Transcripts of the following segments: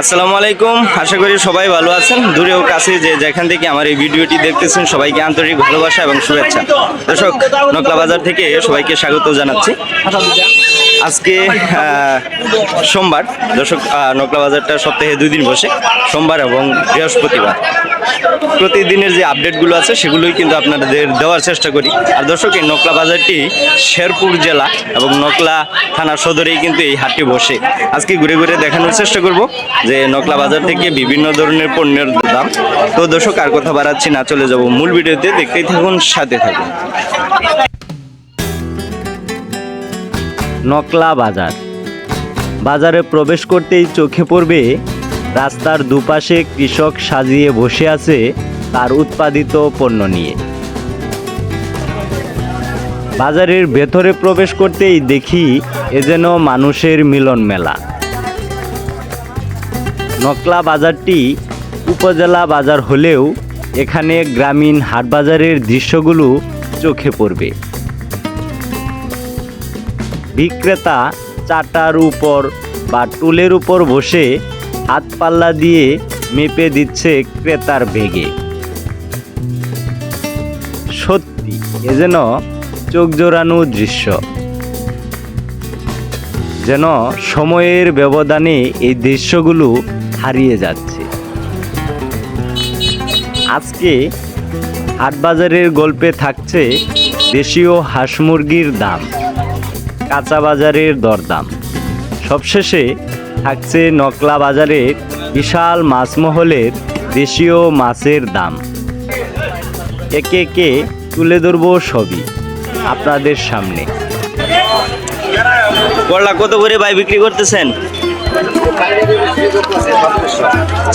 আসসালামু আলাইকুম। আশা করি সবাই ভালো আছেন। দূরে ও কাছে যে যেখান থেকে আমার এই ভিডিওটি দেখতেছেন, সবাইকে আন্তরিক ভালোবাসা এবং শুভেচ্ছা। দর্শক, নকলা বাজার থেকে সবাইকে স্বাগত জানাচ্ছি। আজকে সোমবার, দর্শক নকলা বাজারটা সপ্তাহে দুই দিন বসে, সোমবার এবং বৃহস্পতিবার। প্রতিদিনের যে আপডেটগুলো আছে, সেগুলোই কিন্তু আপনাদের দেওয়ার চেষ্টা করি। আর দর্শক, এই নকলা বাজারটি শেরপুর জেলা এবং নকলা থানা সদরেই কিন্তু এই হাটটি বসে। আজকে ঘুরে ঘুরে দেখানোর চেষ্টা করব যে নকলা বাজার থেকে বিভিন্ন ধরনের পণ্যের দাম। তো দর্শক, আর কথা বাড়াচ্ছি না, চলে যাব মূল ভিডিওতে। দেখতেই থাকুন, সাথে থাকুন। নকলা বাজার। বাজারে প্রবেশ করতেই চোখে পড়বে রাস্তার দুপাশে কৃষক সাজিয়ে বসে আছে তার উৎপাদিত পণ্য নিয়ে। বাজারের ভেতরে প্রবেশ করতেই দেখি এ যেন মানুষের মিলন মেলা। নকলা বাজারটি উপজেলা বাজার হলেও এখানে গ্রামীণ হাটবাজারের দৃশ্যগুলো চোখে পড়বে। বিক্রেতা চাটার উপর বা টুলের উপর বসে হাত পাল্লা দিয়ে মেপে দিচ্ছে ক্রেতার বেগে। সত্যি, এ যেন চোখ জোড়ানো দৃশ্য। যেন সময়ের ব্যবধানে এই দৃশ্যগুলো হারিয়ে যাচ্ছে। আজকে হাটবাজারের গল্পে থাকছে দেশীয় হাঁস মুরগির দাম। কাঁচা বাজারের দরদাম। সবশেষে থাকছে নকলা বাজারের বিশাল মাছমহলের দেশীয় মাছের দাম। একে একে তুলে ধরব সবই আপনাদের সামনে। কত করে ভাই বিক্রি করতেছেন?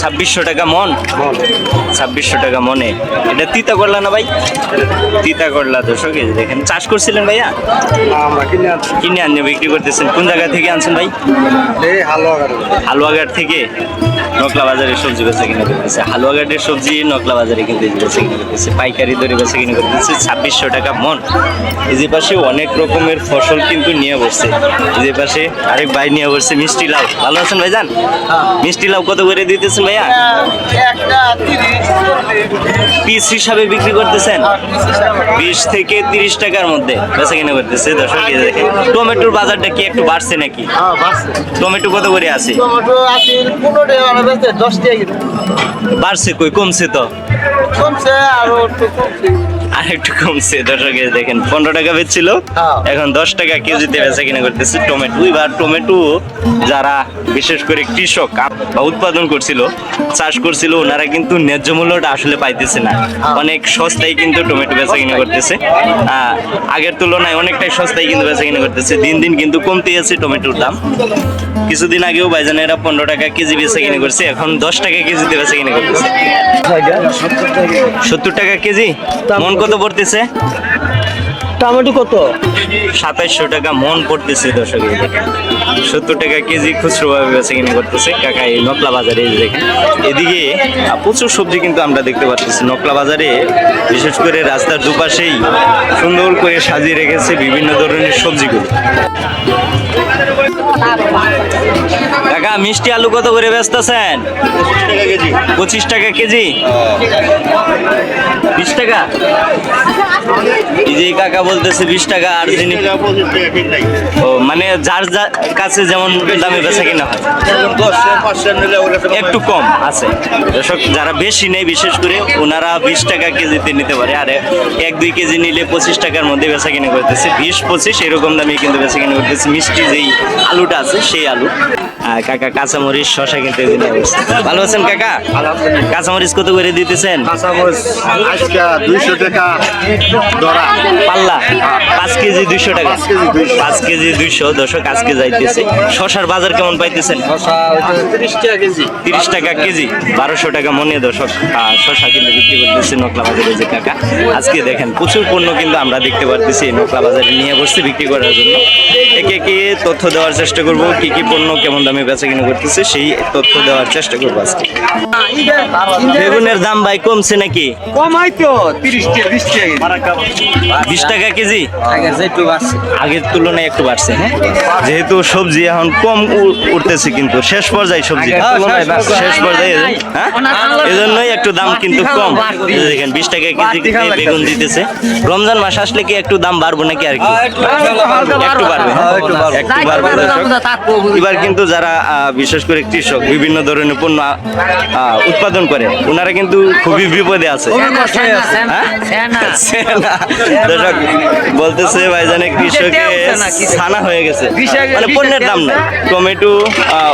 ছাব্বিশশো টাকা মন? ছাব্বিশশো টাকা মনে। এটা তিতা করলা না ভাই? তিতা করলা এই যে দেখেন। চাষ করছিলেন ভাইয়া? কিনে আনছি। বিক্রি করতেছেন। কোন জায়গা থেকে আনছেন ভাই? হালুয়া হালুয়াঘাট। থেকে? নকলা বাজারে সবজি বেচা কিনে করতেছে। হালুয়াঘাটের সবজি নকলা বাজারে কিন্তু বেচা কিনে করতেছে। পাইকারি দরে বেচা কিনে করতেছে। ছাব্বিশশো টাকা মন। এই যে পাশে অনেক রকমের ফসল কিন্তু নিয়ে বসছে। এই যে পাশে আরেক ভাই নিয়ে বসছে মিষ্টি লাউ। ভালো আছেন ভাই জান মিষ্টি লাউ কত করে দিতেছেন ভাইয়া? পিস হিসাবে বিক্রি করতেছেন? বিশ থেকে তিরিশ টাকার মধ্যে বেচা কিনে করতেছে দর্শক দেখেন। টমেটোর বাজারটা কি একটু বাড়ছে নাকি? হ্যাঁ টমেটো কত করে আছে? বাড়ছে কই কমছে তো? কমছে আরও আর একটু কমছে দর্শক এই দেখেন পনেরো টাকা বেচছিল হ্যাঁ। এখন দশ টাকা কেজিতে বেচা কিনা করতেছে টমেটো। এবার টমেটো যারা বিশেষ করে কৃষক বা উৎপাদন করছিল চাষ করছিল ওনারা কিন্তু ন্যায্য মূল্যটা আসলে পাইতেছে না। অনেক সস্তায় কিন্তু টমেটো বেচা কিনা করতেছে। আগের তুলনায় অনেকটাই সস্তায় কিন্তু বেচা কিনা করতেছে। দিন দিন কিন্তু কমতে আছে টমেটোর দাম। কিছুদিন আগেও বাইজানেরা পনেরো টাকা কেজি বেচা কিনে করছে এখন দশ টাকা কেজিতে বেচা কিনে করতেছে। সত্তর টাকা কেজি? মন কত পড়তেছে। টমেটো কত? সাতাইশশো টাকা মন পড়তেছে দর্শক সত্তর টাকা কেজি খুচরো ভাবে বেচা কিনে করতেছে। কাকা, এই নকলা বাজারে দেখেন। এদিকে প্রচুর সবজি কিন্তু আমরা দেখতে পাচ্ছি নকলা বাজারে, বিশেষ করে রাস্তার দুপাশেই সুন্দর করে সাজিয়ে রেখেছে বিভিন্ন ধরনের সবজিগুলো। কাকা, মিষ্টি আলু কত করে বেচতেছেন? পঁচিশ টাকা কেজি। বিশ টাকা? যে কাকা বলতেছে বিশ টাকা আর যিনি ও মানে যার যার কাছে যেমন দামে বেচা কিনা হয়। একটু কম আছে। দর্শক যারা বেশি নেই বিশেষ করে ওনারা বিশ টাকা কেজিতে নিতে পারে। আর এক দুই কেজি নিলে পঁচিশ টাকার মধ্যে বেচা কিনে করতেছে। বিশ পঁচিশ এরকম দামে কিন্তু বেচা কিনে করতেছে। মিষ্টি যেই আলুটা আছে সেই আলু। কাকা কাঁচামরিচ শশা কিনতে দিনে ভালো আছেন কাকা? কাঁচামরিচ কত করে দিতেছেন? দুইশো টাকা ধরা পাল্লা? পাঁচ কেজি দুইশো টাকা। পাঁচ কেজি 200 পাঁচ কেজি দুইশো দশক আজকে যাইতেছে। শশার বাজার কেমন পাইতেছেন? তিরিশ টাকা কেজি। তিরিশ টাকা কেজি। বারোশো টাকা মনে দর্শক। আহ, শশা কিন্তু বিক্রি করতেছে নকলা বাজারে যে কাকা। আজকে দেখেন প্রচুর পণ্য কিন্তু আমরা দেখতে পারতেছি নকলা বাজারে নিয়ে বসছে বিক্রি করার জন্য। একে একে তথ্য দেওয়ার চেষ্টা করব কি কি পণ্য কেমন দামে দামে বেচা কিনা করতেছে সেই তথ্য দেওয়ার চেষ্টা করব আজকে বেগুনের দাম ভাই কমছে নাকি কমাই তো তিরিশ টাকা বিশ টাকা বিশ টাকা কেজি আগে একটু বাড়ছে আগের তুলনায় একটু বাড়ছে হ্যাঁ যেহেতু সবজি এখন কম উঠতেছে কিন্তু শেষ পর্যায়ে সবজি। শেষ পর্যায়ে হ্যাঁ এজন্যই একটু দাম কিন্তু কম দেখেন বিশ টাকা কেজি বেগুন দিতেছে রমজান মাস আসলে কি একটু দাম বাড়বো নাকি আর কি একটু বাড়বে হ্যাঁ? একটু বাড়বে এবার কিন্তু যারা আহ, বিশেষ করে কৃষক বিভিন্ন ধরনের পণ্য উৎপাদন করে। ওনারা কিন্তু খুবই বিপদে আছে। হ্যাঁ? দর্শক বলতেছে ভাইজানে কৃষকে ছানা হয়ে গেছে। মানে পণ্যের দাম নাই। টমেটো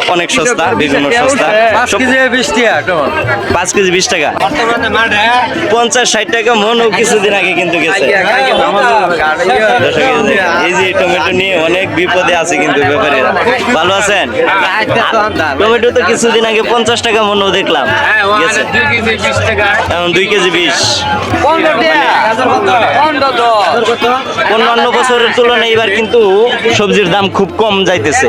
অনেক সস্তা বেগুন সস্তা। সব বিশ টাকা পাঁচ কেজি বিশ টাকা। পঞ্চাশ ষাট টাকা মনও কিছুদিন আগে কিন্তু গেছে। এই যে- এই যে টমেটো নিয়ে অনেক বিপদে আছে কিন্তু ব্যাপারে ভালো আছেন? টমেটো তো কিছুদিন আগে পঞ্চাশ টাকা মনও দেখলাম। এখন দুই কেজি বিশ। অন্যান্য বছরের তুলনায় এবার কিন্তু সবজির দাম খুব কম যাইতেছে।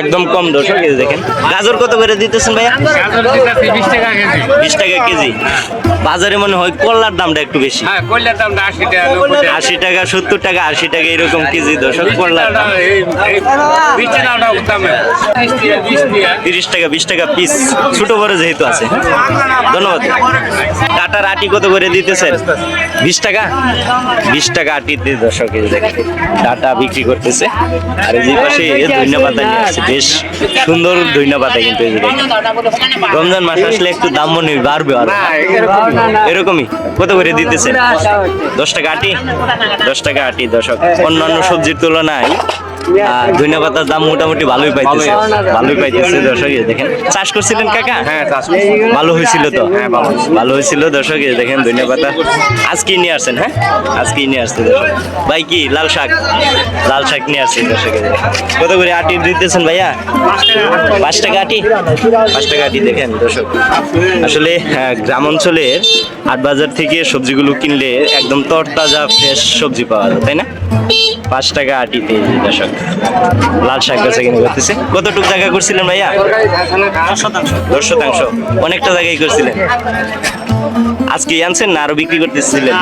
একদম কম দর্শক এই দেখেন। গাজর কত করে দিতেছেন ভাইয়া? বিশ টাকা কেজি। বাজারে মনে হয় কল্লার দামটা একটু বেশি। আশি টাকা সত্তর টাকা আশি টাকা এরকম কেজি দর্শক কল্লার দাম। তিরিশ টাকা বিশ টাকা পিস ছোট বড় যেহেতু আছে। ধন্যবাদ। টাটার আটি কত করে দিতেছেন? বিশ টাকা? বিশ টাকা আটিতে দর্শক এই যে দেখেন বিক্রি করতেছে। আর এই পাশে ধন্যবাদ নিয়ে বেশ সুন্দর ধন্যবাদ কিন্তু রমজান মাস আসলে একটু দাম মনে বাড়বে আর। এরকমই। কত করে দিতেছেন? দশ টাকা আটি? দশ টাকা আটি দশক অন্যান্য সবজির তুলনায় ধনিয়া পাতার দাম মোটামুটি ভালোই পাইতেছে। ভালোই পাইতেছে দর্শক দেখেন। চাষ করছিলেন কাকা? হ্যাঁ চাষ ভালো হয়েছিল তো? হ্যাঁ ভালো ভালো হয়েছিল দর্শক দেখেন ধনিয়া পাতা আজকে নিয়ে আসছেন হ্যাঁ? আজকে নিয়ে আসছে দর্শক। ভাই কি লাল শাক? লাল শাক নিয়ে আসছে দর্শক কত করে আটি দিতেছেন ভাইয়া? পাঁচ টাকা আটি? পাঁচ টাকা আটি দেখেন দর্শক। আসলে হ্যাঁ, গ্রাম অঞ্চলের হাট বাজার থেকে সবজিগুলো কিনলে একদম তরতাজা ফ্রেশ সবজি পাওয়া যায় তাই না? পাঁচ টাকা আটিতে দর্শক। লাল শাক বেচা কিনে করতেছে। কতটুকু জায়গা করছিলেন ভাইয়া? দশ শতাংশ। অনেকটা জায়গায় করছিলেন। আজকে আনছেন না আরও বিক্রি করতেছিলেন?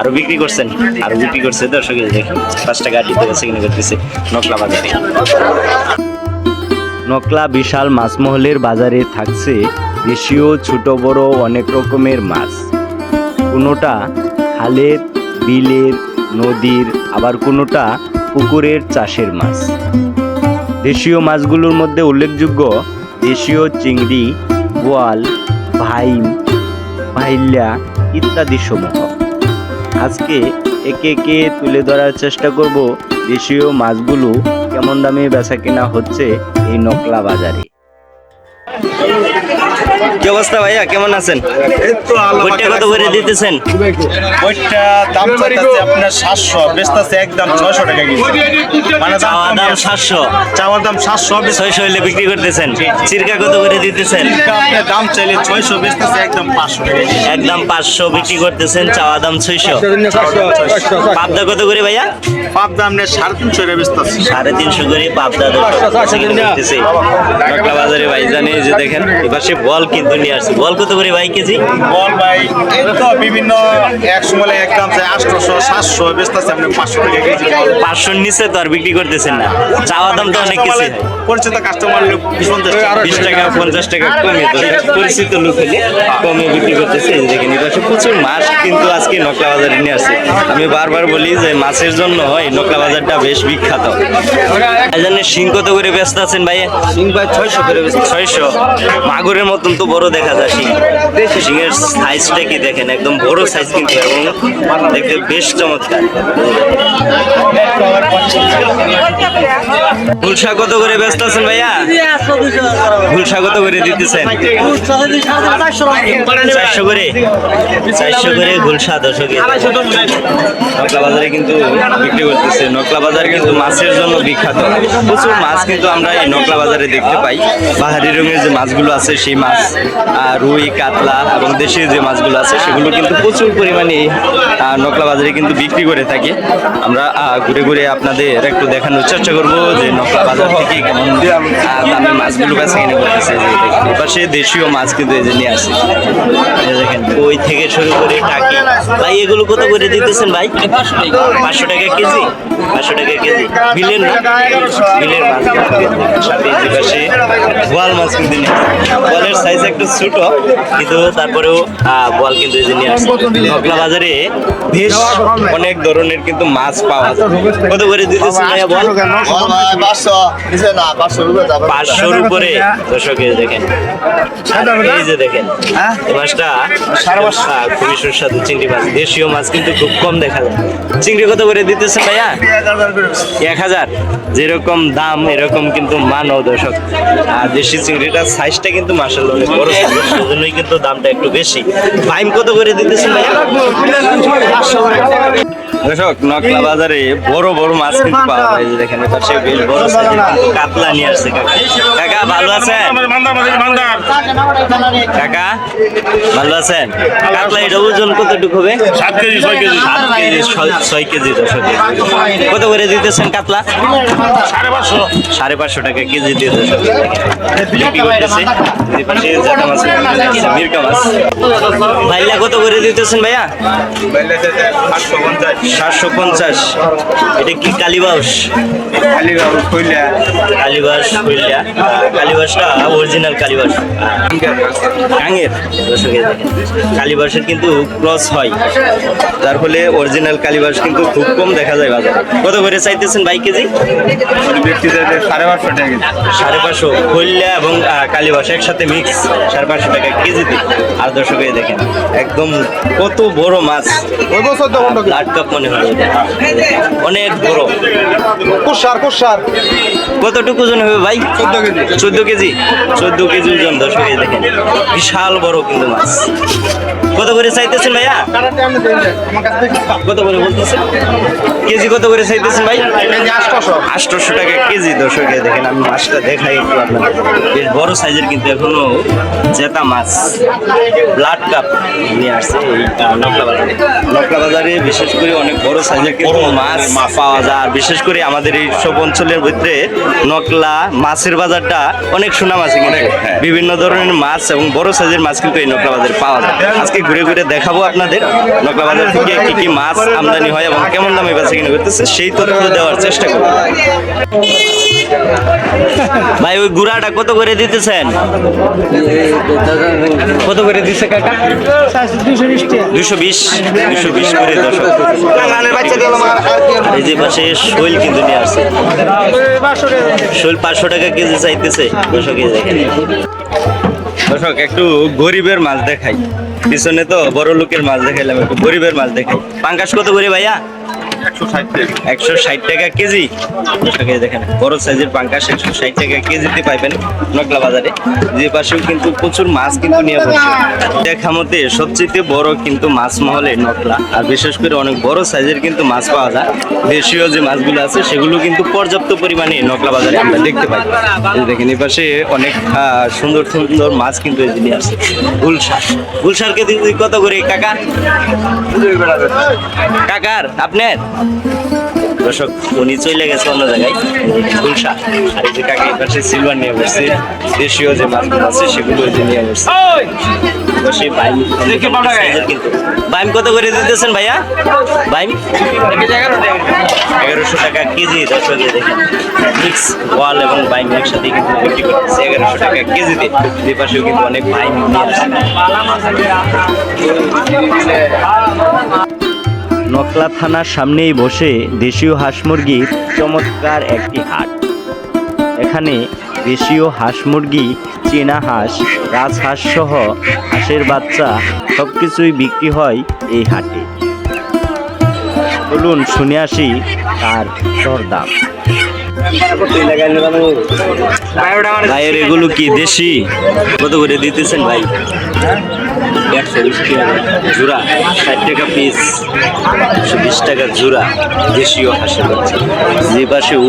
আরও বিক্রি করছেন? আরও বিক্রি করছে দর্শক দেখেন পাঁচ টাকা করতেছে নকলা বাজারে। নকলা বিশাল মাছমহলের বাজারে থাকছে দেশীয় ছোট বড় অনেক রকমের মাছ। কোনোটা খালের বিলের নদীর আবার কোনোটা পুকুরের চাষের মাছ। দেশীয় মাছগুলোর মধ্যে উল্লেখযোগ্য দেশীয় চিংড়ি, গোয়াল, ভাইম, ভাইল্যা ইত্যাদি সমূহ। আজকে একে একে তুলে ধরার চেষ্টা করব দেশীয় মাছগুলো কেমন দামে বেচা কেনা হচ্ছে এই নকলা বাজারে। কি অবস্থা ভাইয়া? কেমন আছেন? বইটা কত করে দিতেছেন? ওইটা দাম চাইতেছে আপনার সাতশো বেচতেছে একদম ছয়শো টাকা কেজি। মানে চাওয়া দাম সাতশো। চাওয়ার দাম সাতশো ছয়শো হইলে বিক্রি করতেছেন? চিরকা কত করে দিতেছেন? আপনার দাম চাইলে ছয়শো বেচতেছে একদম পাঁচশো একদম পাঁচশো বিক্রি করতেছেন চাওয়া দাম ছয়শো। পাবদা কত করে ভাইয়া? পাপ দাম সাড়ে তিনশো টাকা বেচতেছে। সাড়ে তিনশো করে পাবদা বাজারে ভাই জানে যে দেখেন এপাশে বল কিন্তু নিয়ে আসছে? বল কত করে ভাই কেজি? বল ভাই এই তো বিভিন্ন এক দাম চাই আটশোশো সাতশো বেচতেছে আপনি পাঁচশো টাকা কেজি। পাঁচশোর নিচে তো আর বিক্রি করতেছেন না। চাওয়া দাম তো অনেক কিছু পরিচিত কাস্টমার বিশ টাকা পঞ্চাশ টাকা কমে তো। পরিচিত লোক হলে কমে বিক্রি করতেছে। এই দেখেন প্রচুর মাছ কিন্তু আজকে নকলা বাজারে নিয়ে আসছে আমি বারবার বলি যে মাছের জন্য এই নকলা বাজারটা বেশ বিখ্যাত। জন্য শিং কত করে ব্যস্ত আছেন ভাই সিং ভাই ছয়শো করে বেশি ছয়শো। মাগুরের মতন তো বড় দেখা যায়। শিং শিঙের সাইজটা কি দেখেন? একদম বড় সাইজ কিন্তু এবং দেখতে বেশ চমৎকার। গুলশা কত করে ব্যস্ত আছেন ভাইয়া? গুলশা কত করে দিতেছেন? চারশো করে? চারশো করে গুলশা দশকে নকলা বাজারে কিন্তু বিক্রি করতেছে। নকলা বাজার কিন্তু মাছের জন্য বিখ্যাত। প্রচুর মাছ কিন্তু আমরা এই নকলা বাজারে দেখতে পাই। পাহাড়ি রঙের যে মাছগুলো আছে, সেই মাছ রুই, কাতলা এবং দেশীয় যে মাছগুলো আছে, সেগুলো কিন্তু প্রচুর পরিমাণে নকলা বাজারে কিন্তু বিক্রি করে থাকে। আমরা ঘুরে ঘুরে আপনাদের একটু দেখানোর চেষ্টা করব যে নকলা বাজার থেকে কেমন দামে মাছগুলো কাছে কিনে করতেছি যে এপাশে দেশীয় মাছ কিন্তু এই যে নিয়ে আসি। দেখেন, ওই থেকে শুরু করে টাকি। ভাই, এগুলো কত করে দিতেছেন ভাই? পাঁচশো টাকা কেজি? পাঁচশো টাকা কেজি। বিলের না? বিলের মাছ সাথে যে বোয়াল মাছ কিন্তু নিয়ে আসছে বোয়ালের সাইজ একটু ছোট কিন্তু তারপরেও বোয়াল কিন্তু এই যে নিয়ে আসছে। বাজারে বেশ অনেক ধরনের কিন্তু মাছ পাওয়া যায়। কত করে ভাইয়া বল? পাঁচশোর উপরে দেখেন। এই যে দেখেন এই মাছটা খুবই সুস্বাদু চিংড়ি মাছ। দেশীয় মাছ কিন্তু খুব কম দেখা যায়। চিংড়ি কত করে দিতেছে ভাইয়া? এক হাজার। যেরকম দাম এরকম কিন্তু মানও দর্শক। আর দেশি চিংড়িটার সাইজটা কিন্তু মার্শাল বড় সেজন্যই কিন্তু দামটা একটু বেশি। ফাইন কত করে দিতেছেন ভাইয়া? দর্শক নকলা বাজারে বড় বড় মাছ কিন্তু পাওয়া যায়। দেখেন এপাশে বেশ বড় সাইজের কিন্তু কাতলা নিয়ে আসছে কাকা। কাকা ভালো আছেন? কাকা ভালো আছেন? কাতলা এটা ওজন কতটুকু হবে? সাত কেজি ছয় কেজি। সাত কেজি ছয়- কেজি দর্শক। কত করে দিতেছেন কাতলা? সাড়ে পাঁচশো। সাড়ে পাঁচশো টাকা কেজি দিয়ে দর্শক। বিক্রি করতেছে। এই পাশে জাটা মাছ ভাইলা কত করে দিতেছেন ভাইয়া? সাতশো পঞ্চাশ। এটা কি কালীবাস হইলা কালীবাসটা অরিজিনাল কালীবাস কালীবাসের কিন্তু ক্রস হয়। যার ফলে অরিজিনাল কালীবাস কিন্তু খুব কম দেখা যায় বাজারে। কত করে চাইতেছেন বাই কেজি? সাড়ে পাঁচশো টাকা সাড়ে পাঁচশো। হইলা এবং কালীবাস একসাথে মিক্স সাড়ে পাঁচশো টাকা কেজিতে। আর দর্শকে দেখেন একদম কত বড় মাছ। ওই বছর তো লাট কাপ মনে হয় এটা। অনেক বড় কুসার কুসার কতটুকু ওজন হবে ভাই? চোদ্দ কেজি। চোদ্দ কেজি? চোদ্দ কেজি ওজন দশ কেজি দেখেন। বিশাল বড় কিন্তু মাছ। কত করে চাইতেছেন ভাইয়া? কত করে বলতেছেন? কেজি কত করে চাইতেছেন ভাই? আটশোশো। টাকা কেজি দর্শকে দেখেন আমি মাছটা দেখাই একটু আপনাদের। বেশ বড় সাইজের কিন্তু এখনও জেতা মাছ। ব্লাড কাপ নিয়ে আসছে এই নকলা বাজারে নকলা বাজারে বিশেষ করে অনেক বড় সাইজের কিন্তু মাছ পাওয়া যায়। আর বিশেষ করে আমাদের এই সব অঞ্চলের ভিতরে নকলা মাছের বাজারটা অনেক সুনাম আছে কিন্তু। বিভিন্ন ধরনের মাছ এবং বড় সাইজের মাছ কিন্তু এই নকলা বাজারে পাওয়া যায়। আজকে ঘুরে ঘুরে দেখাবো আপনাদের। নকলা বাজার থেকে কি কি মাছ আমদানি হয় এবং কেমন দামে বেচা কিনে করতেছে, সেই তথ্য দেওয়ার চেষ্টা করব। ভাই, ওই গুড়াটা কত করে দিতেছেন? কত করে দিচ্ছে দুশো বিশ দুশো বিশ করে এই যে পাশে শৈল কিন্তু নিয়ে আসছে। শৈল পাঁচশো টাকা কেজি চাইতেছে দুশো কেজি। দর্শক, একটু গরিবের মাছ দেখাই। পিছনে তো বড় লোকের মাছ দেখাইলাম, একটু গরিবের মাছ দেখাই। পাঙ্কাশ কত করে ভাইয়া? একশো ষাট টাকা যে মাছ আর বিশেষ করে অনেক বড় সাইজের কিন্তু মাছ পাওয়া যায়। দেশীয় যে মাছগুলো আছে, সেগুলো কিন্তু পর্যাপ্ত পরিমাণে নকলা বাজারে আমরা দেখতে পাই। দেখেন, এই পাশে অনেক সুন্দর সুন্দর মাছ কিন্তু এই যে নিয়ে আসছে। গুলশার গুলশার কেজি কত করে কাকা কাকার, আপনার? দর্শক উনি চলে গেছে অন্য জায়গায় গুলশা আর এই যে কাকা পাশে সিলভার নিয়ে বসছে দেশীয় যে মাছগুলো আছে সেগুলো যে নিয়ে বসছে। তো সেই বাইম কিন্তু বাইম কত করে দিতেছেন ভাইয়া? বাইম? এগারোশো টাকা। কেজি দর্শক দেখেন। মিক্স ওয়াল এবং বাইম একসাথে কিন্তু বিক্রি করতেছে। এগারোশো টাকা কেজিতে। দুই পাশেও কিন্তু অনেক বাইম নিয়ে আসছে নকলা থানার সামনেই বসে দেশীয় হাঁস মুরগির চমৎকার একটি হাট। এখানে দেশীয় হাঁস মুরগি, চীনা হাঁস রাজহাঁস সহ হাঁসের বাচ্চা সব কিছুই বিক্রি হয় এই হাটে। চলুন শুনে আসি তার দরদাম। ভাইয়ের এগুলো কি, দেশি? কত করে দিতেছেন ভাই? একশো বিশ টাকা জোড়া ষাট টাকা পিস একশো বিশ টাকা জোড়া দেশীয় হাঁসের বাচ্চা। যে পাশেও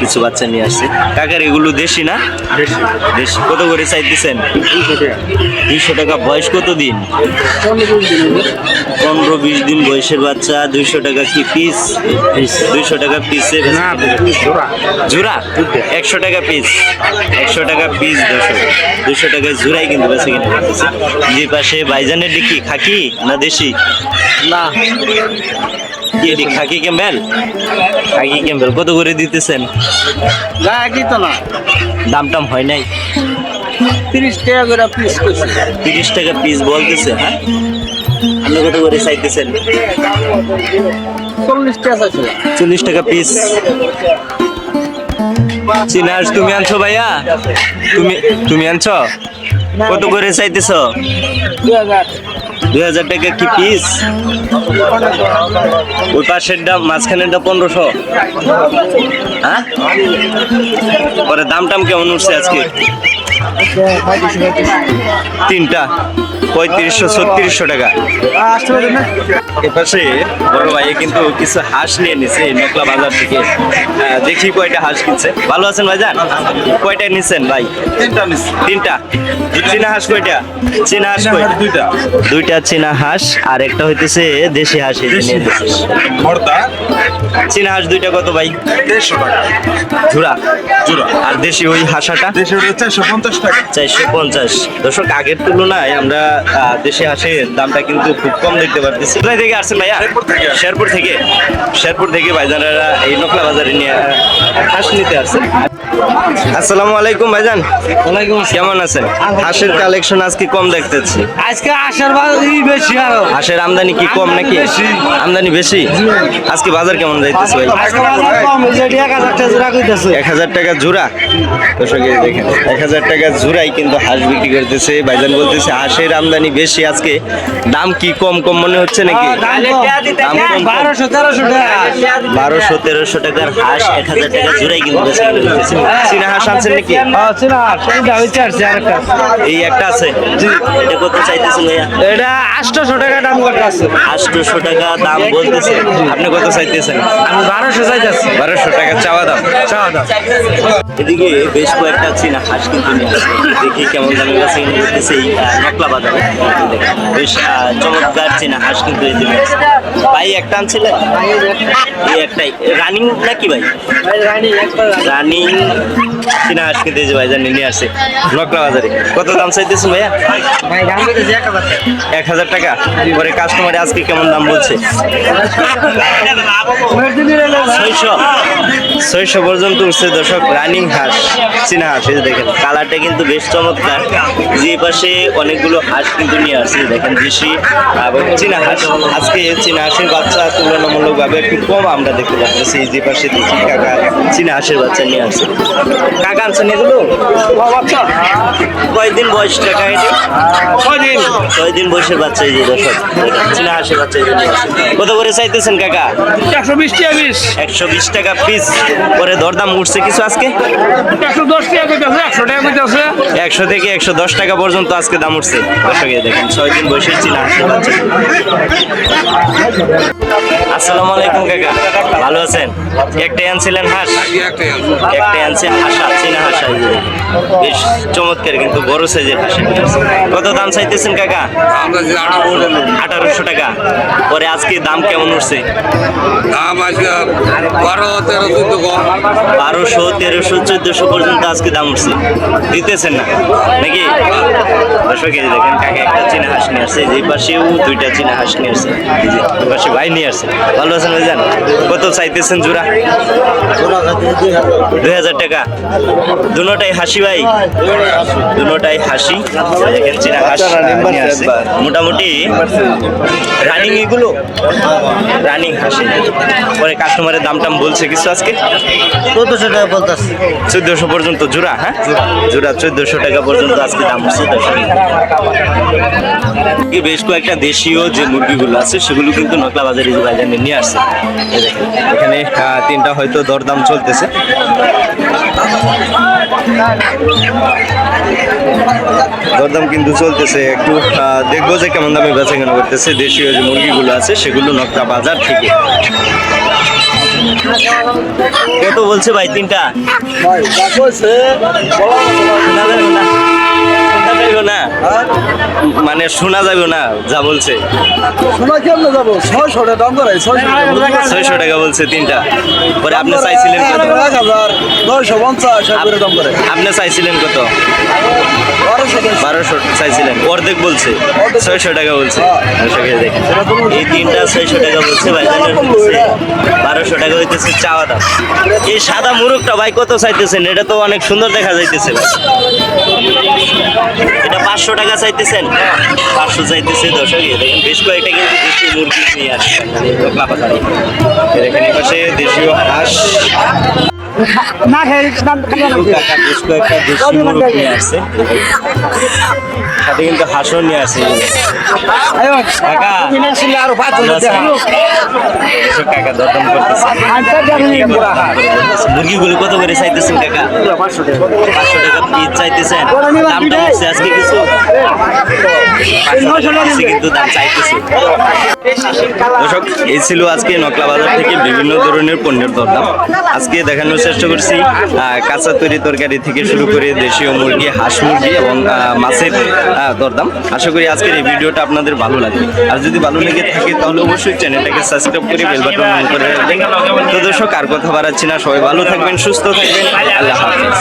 কিছু বাচ্চা নিয়ে আসছে। কাকার এগুলো দেশি না? দেশি। কত করে চাইতেছেন দুইশো টাকা। বয়স কত দিন? পনেরো বিশ দিন বয়সের বাচ্চা দুইশো টাকা কি পিস দুইশো টাকা পিসে জোড়া। একশো টাকা পিস একশো টাকা পিস দশক দুশো টাকায় জোড়াই কিন্তু বেশি কিনে যে পাশে বাইজানের ডিকি খাকি না দেশি? না। খাকি ক্যাম্বেল খাকি ক্যাম্বেল কত করে দিতেছেন? না একই তো না। দাম টাম হয় নাই? তিরিশ টাকা করে পিস করছি। তিরিশ টাকা পিস বলতেছে হ্যাঁ? আপনি কত করে চাইতেছেন? চল্লিশ টাকা চল্লিশ টাকা পিস চিনাস তুমি আনছো ভাইয়া? তুমি তুমি আনছো? কত করে চাইতেছ? দুই হাজার। টাকা কি পিস ওই পাশেরটা, মাঝখানেরটা পনেরোশো। হ্যাঁ? পরে দাম টাম কেমন উঠছে আজকে? তিনটা। পঁয়ত্রিশশো ছত্রিশশো টাকা। এপাশে বড় ভাই কিন্তু কিছু হাঁস নিয়ে নিছে নকলা বাজার থেকে। দেখি কয়টা হাঁস কিনছে। ভালো আছেন ভাইজান? কয়টা নিছেন ভাই? তিনটা তিনটা? চীনা হাঁস কয়টা? চীনা হাঁস দুইটা। দুইটা চীনা হাঁস আর একটা হইতেছে দেশি হাঁস। ভর্তা। চীনা হাঁস দুইটা কত ভাই? দেড়শো টাকা। জোড়া আর দেশি ওই হাঁসাটা? দেশের চারশো পঞ্চাশ টাকা। চারশো পঞ্চাশ। দর্শক আগের তুলনায় আমরা দেশি হাঁসের দামটা কিন্তু খুব কম দেখতে পারতেছি। কোথায় থেকে আসছেন ভাইয়া? শেরপুর থেকে। শেরপুর থেকে? ভাইজানেরা এই নকলা বাজারে নিয়ে হাঁস নিতে আসছেন। আসসালামু আলাইকুম ভাইজান। ওয়ালাইকুম কেমন আছেন? হাঁসের কালেকশন আজকে কম দেখতেছি। আজকে আসার বাদ বেশি আরও। হাঁসের আমদানি কি কম নাকি? আমদানি বেশি? আজকে বাজার কেমন যাইতেছে ভাই? বাজার এক হাজার টাকা জোড়া। দর্শক দেখেন এক হাজার টাকা জোড়াই কিন্তু হাঁস বিক্রি করতেছে। ভাইজান বলতেছে হাঁসের আমদানি বেশি আজকে। দাম কি কম কম মনে হচ্ছে নাকি? কম। বারোশো তেরোশো টাকার হাঁস এক হাজার টাকা জোড়াই কিন্তু চীনা হাঁস আনছেন নাকি? হ্যাঁ। এই একটা আছে। এটা কত চাইতেছেন ভাইয়া? এটা আটশোশো টাকা দাম করতে আটশোশো টাকা দাম বলতেছে। আপনি কত চাইতেছেন? আমি বারোশো চাইতেছি। বারোশো টাকা চাওয়া দাম চাওয়া দাম এদিকে বেশ কয়েকটা চীনা হাঁস কিন্তু নিয়ে আসছে। দেখি কেমন দামে গেছে করতেছে এই আহ, নকলা বাজারে। বেশ চমৎকার চীনা হাঁস কিন্তু এই দিকে। ভাই একটা আনছিলেন এই একটাই। রানিং নাকি ভাই? রানিং চীনা হাঁস কিন্তু এই যে ভাই জানি নিয়ে আসছে। নকলা বাজারে। কত দাম চাইতেছেন ভাইয়া। এক হাজার টাকা। পরে কাস্টমারে আজকে কেমন দাম বলছে? ছয়শো ছয়শো পর্যন্ত উঠছে দর্শক রানিং হাঁস চীনা হাঁস এই দেখেন কালারটা কিন্তু বেশ চমৎকার। যে পাশে অনেকগুলো হাঁস কিন্তু নিয়ে আসছে দেখেন দেশি এবং চীনা হাঁস। আজকে চীনা হাঁসের বাচ্চা তুলনামূলকভাবে একটু কম আমরা দেখতে পাচ্ছি যে পাশে দেখি কাকা চীনা হাঁসের বাচ্চা নিয়ে আসছে। কাকা আনছেন এগুলো? কয়দিন বয়স টাকা এটি? কয়দিন? ছয় বয়সের বাচ্চা এই যে দর্শক চীনা হাঁসের বাচ্চা এই যে। কত করে চাইতেছেন কাকা? একশো বিশ টাকা বিশ একশো বিশ টাকা পিস। পরে দরদাম উঠছে কিছু আজকে? একশো দশ টাকা কইতেছে একশো টাকা কইতেছে। একশো থেকে একশো দশ টাকা পর্যন্ত আজকে দাম উঠছে। দর্শক এই দেখেন ছয় দিন বয়সের চীনা আসসালামু আলাইকুম কাকা। ভালো আছেন? একটাই আনছিলেন হাঁস। একটাই আনছেন হাসা চীনা হাসা। বেশ চমৎকার কিন্তু বড় সাইজের হাঁস কত দাম চাইতেছেন কাকা? আঠারোশো টাকা। পরে আজকে দাম কেমন উঠছে? দাম আজকে বারো তেরো চোদ্দ বারোশো তেরোশো চোদ্দশো পর্যন্ত আজকে দাম উঠছে। দিতেছেন না। নাকি? এই যে দেখেন কাকা একটা চীনা হাঁস নিয়ে আসছে যে পাশেও দুইটা চীনা হাঁস নিয়ে আসছে। এই যে পাশে ভাই নিয়ে আসছে। ভালো আছেন ভাইজান? কত চাইতেছেন জোড়া? দুই হাজার টাকা। দুটাই হাসি ভাই? দুটাই হাসি। দেখেন চীনা হাঁস নিয়ে আসছে। মোটামুটি রানিং এগুলো? রানিং হাসি পরে কাস্টমারের দাম টাম বলছে কিছু আজকে? চোদ্দশো টাকা বলতেছে চোদ্দশো পর্যন্ত জোড়া হ্যাঁ? জোড়া চোদ্দশো টাকা পর্যন্ত আজকে দাম চোদ্দশো বেশ কয়েকটা দেশীয় যে মুরগিগুলো আছে সেগুলো কিন্তু নকলা বাজারে বাজারে নিয়ে আসছে। এখানে তিনটা হয়তো দরদাম চলতেছে। দরদাম কিন্তু চলতেছে। একটু দেখব যে কেমন দামে বেচা কেনা করতেছে। দেশীয় যে মুরগিগুলো আছে সেগুলো নকটা বাজার থেকে। কত বলছে ভাই তিনটা? না। শোনা যাবে না। মানে শোনা যাবে না যা বলছে। শোনা কেমনে যাব? ছয়শো টাকা দাম ছয়শো টাকা বলছে। তিনটা। পরে আপনি চাইছিলেন এক হাজার। নয়শো পঞ্চাশ করে দাম করে। আপনি চাইছিলেন কত? বারোশো চাইছিলেন। অর্ধেক বলছে। ছয়শো টাকা বলছে। এই দেখেন। এই তিনটা ছয়শো টাকা বলছে বলছে বারোশো টাকা হইতেছে চাওয়া দাম। এই সাদা মুরগটা ভাই কত চাইতেছেন? এটা তো অনেক সুন্দর দেখা যাইতেছে ভাই। এটা পাঁচশো টাকা চাইতেছেন? পাঁচশো চাইতেছে দর্শক দেখেন বেশ কয়েকটা কিন্তু দেশীয় মুরগি নিয়ে আসছে। এই পাশে দেশীয় হাঁস। কাকা বেশ কয়েকটা দেশি মুরগ নিয়ে আসছে। সাথে কিন্তু হাঁসও নিয়ে আসছে। কাকা ভালো আছেন? এসব কাকা দরদাম করতেছে। মুরগিগুলো কত করে চাইতেছেন কাকা? পাঁচশো টাকা। পিস চাইতেছেন? দামটা হচ্ছে আজকে কিছু? কিন্তু দাম চাইতেছে। দর্শক এই ছিল আজকে নকলা বাজার থেকে বিভিন্ন ধরনের পণ্যের দরদাম। আজকে দেখানোর চেষ্টা করছি কাঁচা তৈরি তরকারি থেকে শুরু করে দেশীয় মুরগি, হাঁস মুরগি এবং মাছের দরদাম। আশা করি আজকের এই ভিডিওটা আপনাদের ভালো লাগে আর যদি ভালো লেগে থাকে তাহলে অবশ্যই চ্যানেলটাকে সাবস্ক্রাইব করে বেল বাটন অন করে রাখবেন। তো দর্শক, আর কথা বাড়াচ্ছি না। সবাই ভালো থাকবেন, সুস্থ থাকবেন। আল্লাহ হাফিজ।